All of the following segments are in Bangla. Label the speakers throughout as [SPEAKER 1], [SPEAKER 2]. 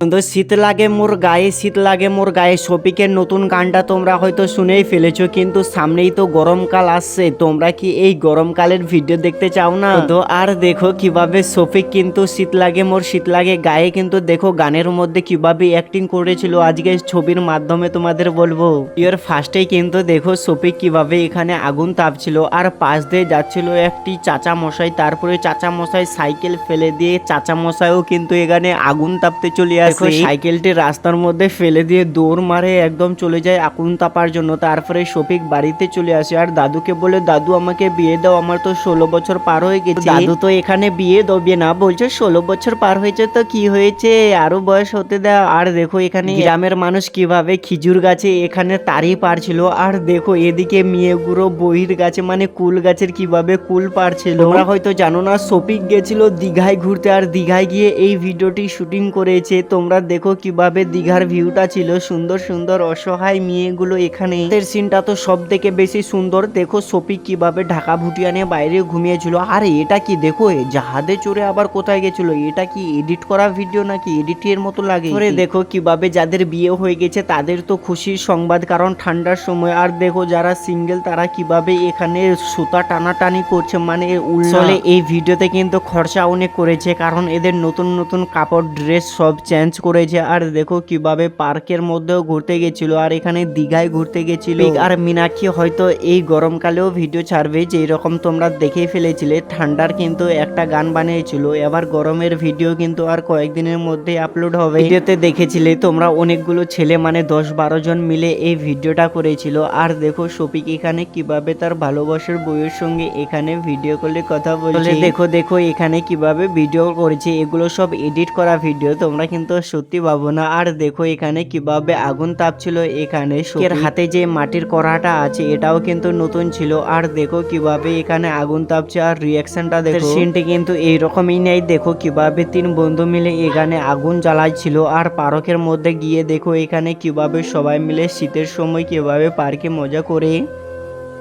[SPEAKER 1] তো শীত লাগে মোর গায়ে, শীত লাগে মোর গায়ে। শফিকের নতুন গানটা তোমরা হয়তো শুনেই ফেলেছো, কিন্তু সামনেই তো গরমকাল আসছে। তোমরা কি এই গরমকালের ভিডিও দেখতে চাও না? তো আর দেখো কীভাবে শফিক কিন্তু শীত লাগে মোর, শীত লাগে গায়ে, কিন্তু দেখো গানের মধ্যে কীভাবে অ্যাক্টিং করেছিল। আজকে ছবির মাধ্যমে তোমাদের বলব। ইয়ার ফার্স্টেই কিন্তু দেখো শফিক কীভাবে এখানে আগুন তাপছিল। আর পাশ দিয়ে যাচ্ছিল একটি চাচা মশাই, তারপরে চাচা মশাই সাইকেল ফেলে দিয়ে চাচা মশাইও কিন্তু এখানে আগুন তাপতে চলে আসে সাইকেলটি রাস্তার মধ্যে ফেলে দিয়ে দৌড় মারে একদম চলে যায় আগুন তাপার জন্য। তারপরে শফিক বাড়িতে চলে আসে। আর দাদুকে বলে দাদু আমাকে বিয়ে দাও আমার তো ষোলো বছর পার হয়ে গেছে। দাদু তো এখানে বিয়ে দেবে না বলছে ষোলো বছর পার হয়েছে তো কি হয়েছে? আরও বয়স হতে দাও আর দেখো এখানে গ্রামের মানুষ কীভাবে খিজুর গাছে এখানে তারই পারছিল আর দেখো এদিকে মেয়েগুলো বহির গাছে মানে কুল গাছের কীভাবে কুল পারছিল তোমরা হয়তো জানো না শফিক গেছিল দীঘায় ঘুরতে। আর দীঘায় গিয়ে এই ভিডিওটি শুটিং করেছে। তোমরা দেখো কীভাবে দীঘার ভিউটা ছিল। সুন্দর সুন্দর, অসহায় মেয়েগুলো এখানে। এদের সিনটা তো সব থেকে বেশি সুন্দর। দেখো শফিক কীভাবে ঢাকা ভুটিয়া নিয়ে বাইরে ঘুমিয়েছিল। আর, এটা কি? দেখো জাহাজে চড়ে আবার কোথায় গেছিল? এটা কি এডিট করা ভিডিও নাকি? এডিটের মতো লাগে। দেখো কীভাবে যাদের বিয়ে হয়ে গেছে, তাদের তো খুশির সংবাদ। কারণ ঠান্ডার সময়, আর দেখো যারা সিঙ্গেল তারা কীভাবে এখানে সুতা টানাটানি করছে। মানে উল্লে। এই ভিডিওতে কিন্তু খরচা অনেক করেছে। কারণ এদের নতুন নতুন কাপড় ড্রেস সব চেঞ্জ করেছে। আর দেখো কীভাবে পার্কের মধ্যেও ঘুরতে গেছিল আর এখানে দীঘায় ঘুরতে গেছিল। আর মীনাক্ষী হয়তো এই গরমকালেও ভিডিও ছাড়বে যে এরকম তোমরা দেখেই ফেলেছিলে। ঠান্ডার কিন্তু একটা গান বানিয়েছিল। এবার গরমের ভিডিও কিন্তু আর কয়েকদিনের মধ্যে আপলোড হবে। ভিডিওতে দেখেছিলে তোমরা অনেকগুলো ছেলে মানে দশ বারো জন মিলে এই ভিডিওটা করেছিল। আর দেখো শফিক এখানে কীভাবে তার ভালোবাসার বইয়ের সঙ্গে এখানে ভিডিও কলে কথা বলছে। দেখো দেখো এখানে কীভাবে ভিডিও করেছে। এগুলো সব এডিট করা ভিডিও তোমরা কিন্তু সত্যি ভাবো না। আর দেখো এখানে কীভাবে আগুন তাপছিল। এখানে শফিকের হাতে যে মাটির কড়াটা আছে এটাও কিন্তু নতুন ছিল। আর দেখো কীভাবে এখানে আগুন তাপছে। আর রিয়াকশনটা দেখো। সিনটি কিন্তু এইরকমই নেই। দেখো কীভাবে তিন বন্ধু মিলে এখানে আগুন জ্বালাইছিল। আর পার্কের মধ্যে গিয়ে দেখো এখানে কীভাবে সবাই মিলে শীতের সময় কীভাবে পার্কে মজা করে।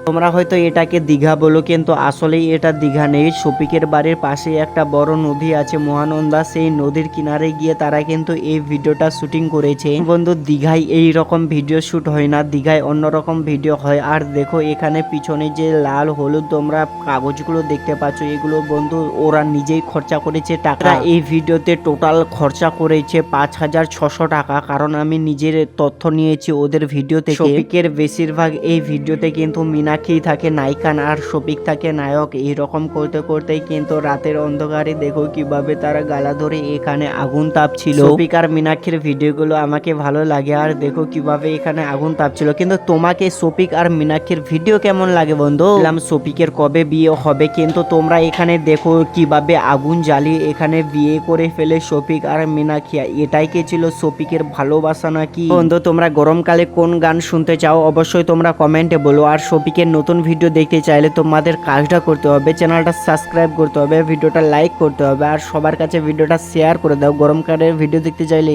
[SPEAKER 1] তোমরা হয়তো এটাকে দীঘা বলো, কিন্তু আসলেই এটা দীঘা নেই। শফিকের বাড়ির পাশে একটা বড় নদী আছে, মহানন্দা। সেই নদীর কিনারে গিয়ে তারা কিন্তু এই ভিডিওটা শুটিং করেছে। বন্ধু, দীঘায় এই রকম ভিডিও শুট হয় না, দীঘায় অন্যরকম ভিডিও হয়। আর দেখো, এখানে পিছনে যে লাল, হলুদ তোমরা কাগজগুলো দেখতে পাচ্ছ, এগুলো বন্ধু, ওরা নিজেই খরচা করেছে টাকা। এই ভিডিওতে টোটাল খরচা করেছে পাঁচ হাজার ছশো টাকা। কারণ আমি নিজের তথ্য নিয়েছি ওদের ভিডিও থেকে। শফিকের বেশিরভাগ এই ভিডিওতে কিন্তু মীনাক্ষী থাকে নায়িকা আর শফিক থাকে নায়ক, এইরকম করতে করতেই কিন্তু রাতের অন্ধকারে দেখো কীভাবে তারা গালা ধরে এখানে আগুন তাপছিল। শফিক আর মীনাক্ষীর ভিডিওগুলো আমাকে ভালো লাগে আর দেখো কীভাবে এখানে আগুন তাপছিল। কিন্তু তোমাকে শফিক আর মীনাক্ষীর ভিডিও কেমন লাগে বন্ধু? বললাম, শফিকের কবে বিয়ে হবে? কিন্তু তোমরা এখানে দেখো কীভাবে আগুন জ্বালিয়ে এখানে বিয়ে করে ফেলে শফিক আর মীনাক্ষী। এটাই কি ছিল শফিকের ভালোবাসা নাকি? বন্ধু, তোমরা গরমকালে কোন গান শুনতে চাও? অবশ্যই তোমরা কমেন্টে বলো। আর শফিকের নতুন ভিডিও দেখতে চাইলে তোমাদের কাজটা করতে হবে, চ্যানেলটা সাবস্ক্রাইব করতে হবে, ভিডিওটা লাইক করতে হবে, আর সবার কাছে ভিডিওটা শেয়ার করে দাও গরমকালের ভিডিও দেখতে চাইলে